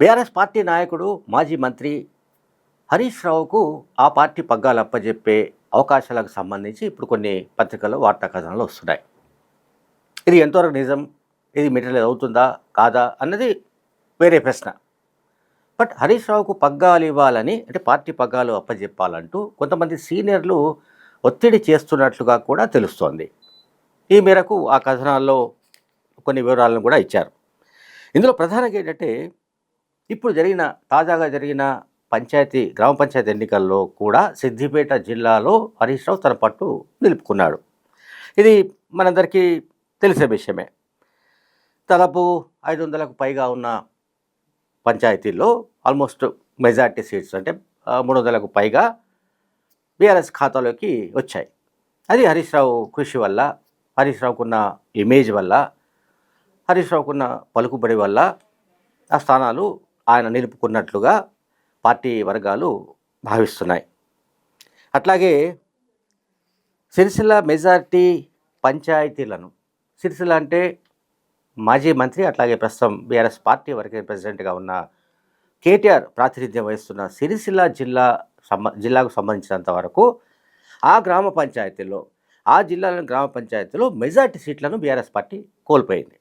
BRS party నాయకుడు మాజీ మంత్రి హరీష్ రావుకు ఆ పార్టీ పగ్గాలు అప్పజెప్పే అవకాశాలకు సంబంధించి ఇప్పుడు కొన్ని పత్రికల్లో వార్తా కథనాలు వస్తున్నాయి. ఇది ఎంతవరకు నిజం? ఇది మెటీరియల్ అవుతుందా? కాదా? అన్నది వేరే ప్రశ్న. బట్ హరీష్ రావుకు పగ్గాలు ఇవ్వాలని అంటే పార్టీ పగ్గాలు అప్పజెప్పాలంటూ కొంతమంది సీనియర్లు ఒత్తిడి చేస్తున్నట్లుగా కూడా తెలుస్తోంది. ఈ మేరకు ఆ కథనాల్లో కొన్ని వివరాలను కూడా ఇచ్చారు. ఇందులో ప్రధానంగా ఏంటంటే ఇప్పుడు జరిగిన తాజాగా జరిగిన పంచాయతీ గ్రామ పంచాయతీ ఎన్నికల్లో కూడా సిద్దిపేట జిల్లాలో హరీష్ రావు తన పట్టు నిలుపుకున్నాడు. ఇది మనందరికీ తెలిసే విషయమే. దాదాపు ఐదు వందలకు పైగా ఉన్న పంచాయతీల్లో ఆల్మోస్ట్ మెజార్టీ సీట్స్ అంటే మూడు వందలకు పైగా బీఆర్ఎస్ ఖాతాలోకి వచ్చాయి. అది హరీష్ రావు కృషి వల్ల హరీష్ రావుకున్న ఇమేజ్ వల్ల హరీష్ రావుకున్న పలుకుబడి వల్ల ఆ స్థానాలు ఆయన నిలుపుకున్నట్లుగా పార్టీ వర్గాలు భావిస్తున్నాయి. అట్లాగే సిరిసిల్ల మెజార్టీ పంచాయతీలను సిరిసిల్ల అంటే మాజీ మంత్రి అట్లాగే ప్రస్తుతం బీఆర్ఎస్ పార్టీ వర్కింగ్ ప్రెసిడెంట్గా ఉన్న కేటీఆర్ ప్రాతినిధ్యం వహిస్తున్న సిరిసిల్ల జిల్లా సంబ జిల్లాకు సంబంధించినంత వరకు ఆ గ్రామ పంచాయతీలో ఆ జిల్లాలోని గ్రామ పంచాయతీలో మెజార్టీ సీట్లను బీఆర్ఎస్ పార్టీ కోల్పోయింది.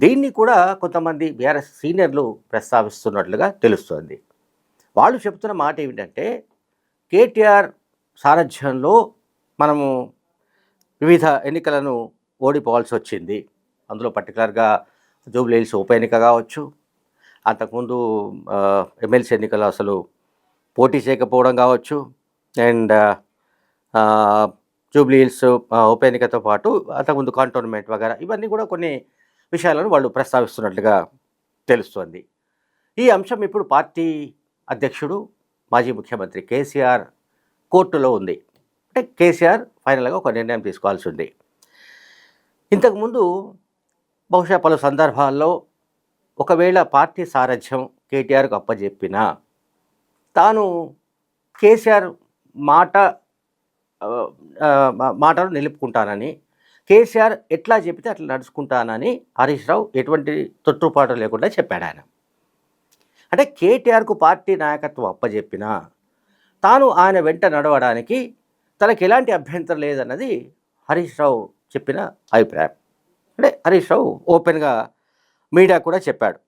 దీన్ని కూడా కొంతమంది బీఆర్ఎస్ సీనియర్లు ప్రస్తావిస్తున్నట్లుగా తెలుస్తోంది. వాళ్ళు చెప్తున్న మాట ఏమిటంటే కేటీఆర్ సారథ్యంలో మనము వివిధ ఎన్నికలను ఓడిపోవాల్సి వచ్చింది. అందులో పర్టికులర్గా జూబ్లీహిల్స్ ఉప ఎన్నిక కావచ్చు అంతకుముందు ఎమ్మెల్సీ ఎన్నికలు అసలు పోటీ చేయకపోవడం కావచ్చు అండ్ జూబ్లీహిల్స్ ఉప ఎన్నికతో పాటు అంతకుముందు కాంటోన్మెంట్ వగేరా ఇవన్నీ కూడా కొన్ని విషయాలను వాళ్ళు ప్రస్తావిస్తున్నట్లుగా తెలుస్తోంది. ఈ అంశం ఇప్పుడు పార్టీ అధ్యక్షుడు మాజీ ముఖ్యమంత్రి కేసీఆర్ కోర్టులో ఉంది. అంటే కేసీఆర్ ఫైనల్గా ఒక నిర్ణయం తీసుకోవాల్సి ఉంది. ఇంతకుముందు బహుశా పలు సందర్భాల్లో ఒకవేళ పార్టీ సారథ్యం కేటీఆర్కు అప్పజెప్పినా తాను కేసీఆర్ మాట మాటను నిలుపుకుంటానని కేసీఆర్ ఎట్లా చెబితే అట్లా నడుచుకుంటానని హరీష్ రావు ఎటువంటి తొట్టుపాటు లేకుండా చెప్పాడు ఆయన. అంటే కేటీఆర్కు పార్టీ నాయకత్వం అప్పజెప్పినా తాను ఆయన వెంట నడవడానికి తనకి ఎలాంటి అభ్యంతరం లేదన్నది హరీష్ రావు చెప్పిన అభిప్రాయం. అంటే హరీష్ రావు ఓపెన్గా మీడియా కూడా చెప్పాడు.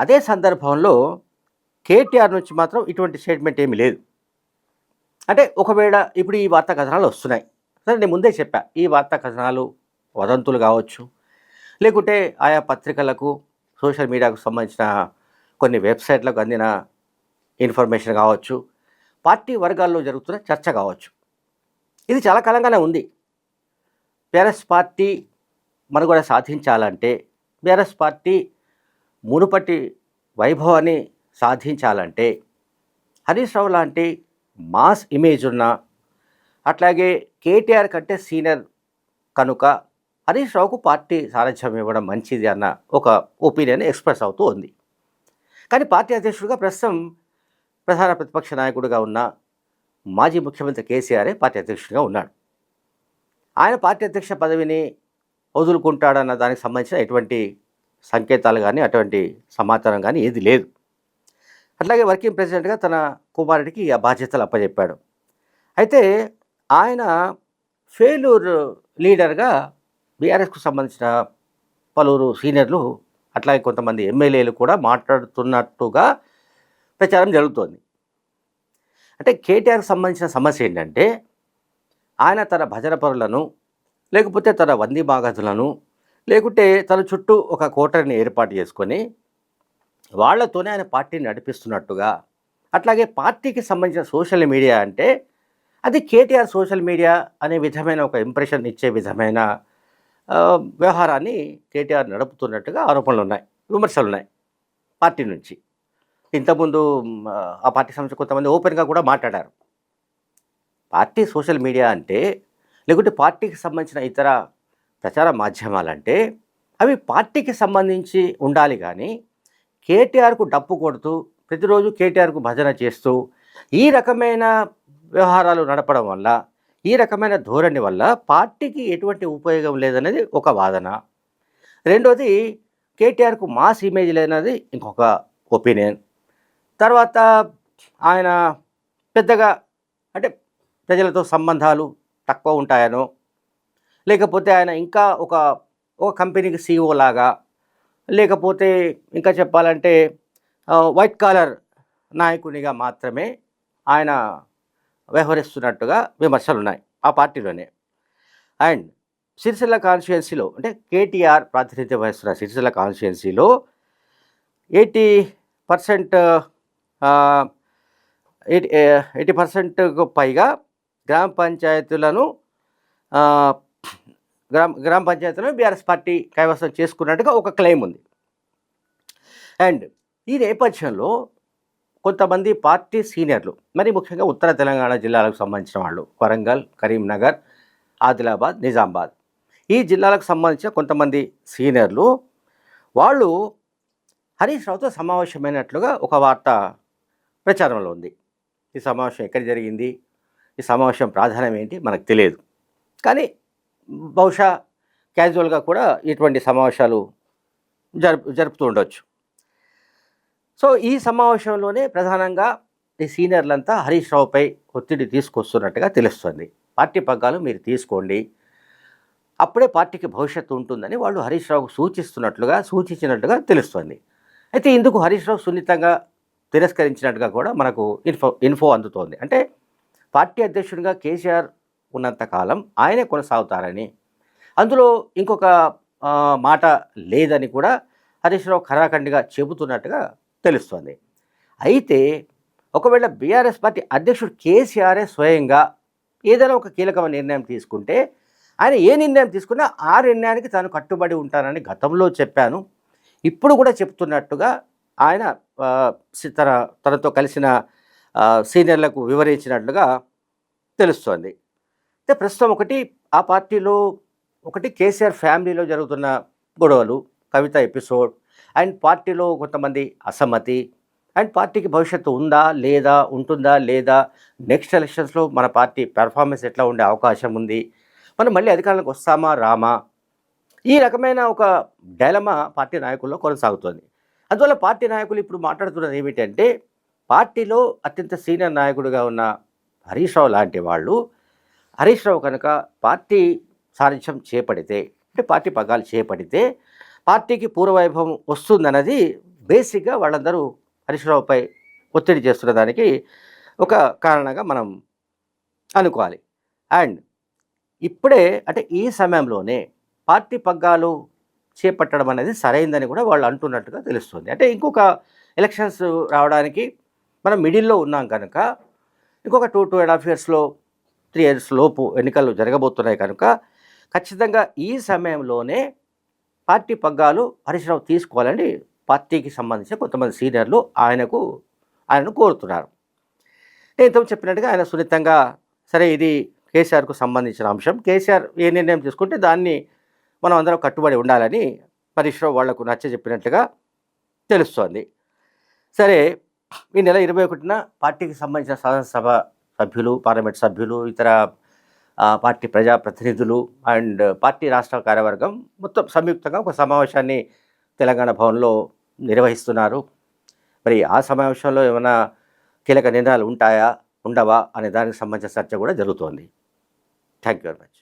అదే సందర్భంలో కేటీఆర్ నుంచి మాత్రం ఇటువంటి స్టేట్మెంట్ ఏమీ లేదు. అంటే ఒకవేళ ఇప్పుడు ఈ వార్తా కథనాలు వస్తున్నాయి. సరే నేను ముందే చెప్పా ఈ వార్తా కథనాలు వదంతులు కావచ్చు లేకుంటే ఆయా పత్రికలకు సోషల్ మీడియాకు సంబంధించిన కొన్ని వెబ్సైట్లకు అందిన ఇన్ఫర్మేషన్ కావచ్చు పార్టీ వర్గాల్లో జరుగుతున్న చర్చ కావచ్చు. ఇది చాలా కాలంగానే ఉంది. బీఆర్ఎస్ పార్టీ మనుగడ సాధించాలంటే బీఆర్ఎస్ పార్టీ మునుపటి వైభవాన్ని సాధించాలంటే హరీష్ రావు లాంటి మాస్ ఇమేజ్ ఉన్న అట్లాగే కేటీఆర్ కంటే సీనియర్ కనుక హరీష్ రావుకు పార్టీ సారథ్యం ఇవ్వడం మంచిది అన్న ఒక ఒపీనియన్ ఎక్స్ప్రెస్ అవుతూ ఉంది. కానీ పార్టీ అధ్యక్షుడిగా ప్రస్తుతం ప్రధాన ప్రతిపక్ష నాయకుడిగా ఉన్న మాజీ ముఖ్యమంత్రి కేసీఆరే పార్టీ అధ్యక్షుడిగా ఉన్నాడు. ఆయన పార్టీ అధ్యక్ష పదవిని వదులుకుంటాడన్న దానికి సంబంధించిన ఎటువంటి సంకేతాలు కానీ అటువంటి సమాచారం కానీ ఏది లేదు. అట్లాగే వర్కింగ్ ప్రెసిడెంట్గా తన కుమారుడికి ఆ బాధ్యతలు అప్పచెప్పాడు అయితే ఆయన ఫెయిల్యూర్ లీడర్గా బీఆర్ఎస్కు సంబంధించిన పలువురు సీనియర్లు అట్లాగే కొంతమంది ఎమ్మెల్యేలు కూడా మాట్లాడుతున్నట్టుగా ప్రచారం జరుగుతోంది. అంటే కేటీఆర్కి సంబంధించిన సమస్య ఏంటంటే ఆయన తన భజన పరులను లేకపోతే తన వంది మాగధులను లేకుంటే తన చుట్టూ ఒక కోటరిని ఏర్పాటు చేసుకొని వాళ్ళతోనే ఆయన పార్టీని నడిపిస్తున్నట్టుగా అట్లాగే పార్టీకి సంబంధించిన సోషల్ మీడియా అంటే అది కేటీఆర్ సోషల్ మీడియా అనే విధమైన ఒక ఇంప్రెషన్ ఇచ్చే విధమైన వ్యవహారాన్ని కేటీఆర్ నడుపుతున్నట్టుగా ఆరోపణలు ఉన్నాయి విమర్శలు ఉన్నాయి పార్టీ నుంచి. ఇంతకుముందు ఆ పార్టీ సంస్థ కొంతమంది ఓపెన్గా కూడా మాట్లాడారు. పార్టీ సోషల్ మీడియా అంటే లేకుంటే పార్టీకి సంబంధించిన ఇతర ప్రచార మాధ్యమాలంటే అవి పార్టీకి సంబంధించి ఉండాలి కానీ కేటీఆర్కు డప్పు కొడుతూ ప్రతిరోజు కేటీఆర్కు భజన చేస్తూ ఈ రకమైన వ్యవహారాలు నడపడం వల్ల ఈ రకమైన ధోరణి వల్ల పార్టీకి ఎటువంటి ఉపయోగం లేదనేది ఒక వాదన. రెండోది కేటీఆర్కు మాస్ ఇమేజ్ లేనది ఇంకొక ఒపీనియన్. తర్వాత ఆయన పెద్దగా అంటే ప్రజలతో సంబంధాలు తక్కువ ఉంటాయనో లేకపోతే ఆయన ఇంకా ఒక ఒక కంపెనీకి సీఈఓ లాగా లేకపోతే ఇంకా చెప్పాలంటే వైట్ కాలర్ నాయకునిగా మాత్రమే ఆయన వ్యవహరిస్తున్నట్టుగా విమర్శలు ఉన్నాయి ఆ పార్టీలోనే. అండ్ సిరిసిల్ల కాన్స్టిట్యున్సీలో అంటే కేటీఆర్ ప్రాతినిధ్యం వహిస్తున్న సిరిసిల్ల కాన్స్టిట్యున్సీలో ఎయిటీ పర్సెంట్ ఎయిటీ ఎయిటీ పర్సెంట్కు పైగా గ్రామ పంచాయతీలను గ్రామ గ్రామ పంచాయతీలను బీఆర్ఎస్ పార్టీ కైవసం చేసుకున్నట్టుగా ఒక క్లెయిమ్ ఉంది. అండ్ ఈ నేపథ్యంలో కొంతమంది పార్టీ సీనియర్లు మరి ముఖ్యంగా ఉత్తర తెలంగాణ జిల్లాలకు సంబంధించిన వాళ్ళు వరంగల్ కరీంనగర్ ఆదిలాబాద్ నిజామాబాద్. ఈ జిల్లాలకు సంబంధించిన కొంతమంది సీనియర్లు వాళ్ళు హరీష్ రావుతో సమావేశమైనట్లుగా ఒక వార్త ప్రచారంలో ఉంది. ఈ సమావేశం ఎక్కడ జరిగింది? ఈ సమావేశం ప్రాధాన్యం ఏంటి? మనకు తెలియదు. కానీ బహుశా క్యాజువల్గా కూడా ఇటువంటి సమావేశాలు జరుపు జరుపుతూ ఉండొచ్చు. సో ఈ సమావేశంలోనే ప్రధానంగా ఈ సీనియర్లంతా హరీష్ రావుపై ఒత్తిడి తీసుకొస్తున్నట్టుగా తెలుస్తుంది. పార్టీ పగ్గాలు మీరు తీసుకోండి. అప్పుడే పార్టీకి భవిష్యత్తు ఉంటుందని వాళ్ళు హరీష్ రావుకు సూచిస్తున్నట్లుగా సూచించినట్టుగా తెలుస్తుంది. అయితే ఇందుకు హరీష్ రావు సున్నితంగా తిరస్కరించినట్టుగా కూడా మనకు ఇన్ఫో ఇన్ఫో అందుతోంది. అంటే పార్టీ అధ్యక్షుడిగా కేసీఆర్ ఉన్నంతకాలం ఆయనే కొనసాగుతారని. అందులో ఇంకొక మాట లేదని కూడా హరీష్ రావు ఖరాఖండిగా చెబుతున్నట్టుగా తెలుస్తోంది. అయితే ఒకవేళ బీఆర్ఎస్ పార్టీ అధ్యక్షుడు కేసీఆరే స్వయంగా ఏదైనా ఒక కీలకమైన నిర్ణయం తీసుకుంటే ఆయన ఏ నిర్ణయం తీసుకున్నా ఆ నిర్ణయానికి తాను కట్టుబడి ఉంటానని గతంలో చెప్పాను. ఇప్పుడు కూడా చెప్తున్నట్టుగా ఆయన తన తనతో కలిసిన సీనియర్లకు వివరించినట్లుగా తెలుస్తోంది. అయితే ప్రస్తుతం ఒకటి ఆ పార్టీలో ఒకటి కేసీఆర్ ఫ్యామిలీలో జరుగుతున్న గొడవలు కవిత ఎపిసోడ్ అండ్ పార్టీలో కొంతమంది అసమ్మతి. అండ్ పార్టీకి భవిష్యత్తు ఉందా లేదా ఉంటుందా లేదా నెక్స్ట్ ఎలక్షన్స్లో మన పార్టీ పెర్ఫార్మెన్స్ ఎట్లా ఉండే అవకాశం ఉంది మనం మళ్ళీ అధికారంలోకి వస్తామా రామా? ఈ రకమైన ఒక డైలమా పార్టీ నాయకుల్లో కొనసాగుతోంది. అందువల్ల పార్టీ నాయకులు ఇప్పుడు మాట్లాడుతున్నది ఏమిటంటే పార్టీలో అత్యంత సీనియర్ నాయకుడిగా ఉన్న హరీష్ రావు లాంటి వాళ్ళు హరీష్ రావు కనుక పార్టీ సారథ్యం చేపడితే అంటే పార్టీ పగ్గాలు చేపడితే పార్టీకి పూర్వవైభవం వస్తుందన్నది బేసిక్గా వాళ్ళందరూ హరీష్ రావుపై ఒత్తిడి చేస్తున్న దానికి ఒక కారణంగా మనం అనుకోవాలి. అండ్ ఇప్పుడే అంటే ఈ సమయంలోనే పార్టీ పగ్గాలు చేపట్టడం అనేది సరైందని కూడా వాళ్ళు అంటున్నట్టుగా తెలుస్తుంది. అంటే ఇంకొక ఎలక్షన్స్ రావడానికి మనం మిడిల్లో ఉన్నాం కనుక ఇంకొక టూ టూ అండ్ హాఫ్ ఇయర్స్లో త్రీ ఇయర్స్ లోపు ఎన్నికలు జరగబోతున్నాయి కనుక ఖచ్చితంగా ఈ సమయంలోనే పార్టీ పగ్గాలు హరీష్రావు తీసుకోవాలని పార్టీకి సంబంధించిన కొంతమంది సీనియర్లు ఆయనకు ఆయనను కోరుతున్నారు. నేను ఇంతకు చెప్పినట్టుగా ఆయన సున్నితంగా సరే ఇది కేసీఆర్కు సంబంధించిన అంశం కేసీఆర్ ఏ నిర్ణయం తీసుకుంటే దాన్ని మనం అందరం కట్టుబడి ఉండాలని హరీష్రావు వాళ్ళకు నచ్చ చెప్పినట్లుగా తెలుస్తోంది. సరే ఈ నెల ఇరవై ఒకటిన పార్టీకి సంబంధించిన శాసనసభ సభ్యులు పార్లమెంట్ సభ్యులు ఇతర పార్టీ ప్రజాప్రతినిధులు అండ్ పార్టీ రాష్ట్ర కార్యవర్గం మొత్తం సంయుక్తంగా ఒక సమావేశాన్ని తెలంగాణ భవన్లో నిర్వహిస్తున్నారు. మరి ఆ సమావేశంలో ఏమైనా కీలక నిర్ణయాలు ఉంటాయా ఉండవా అనే దానికి సంబంధించిన చర్చ కూడా జరుగుతోంది. Thank you very much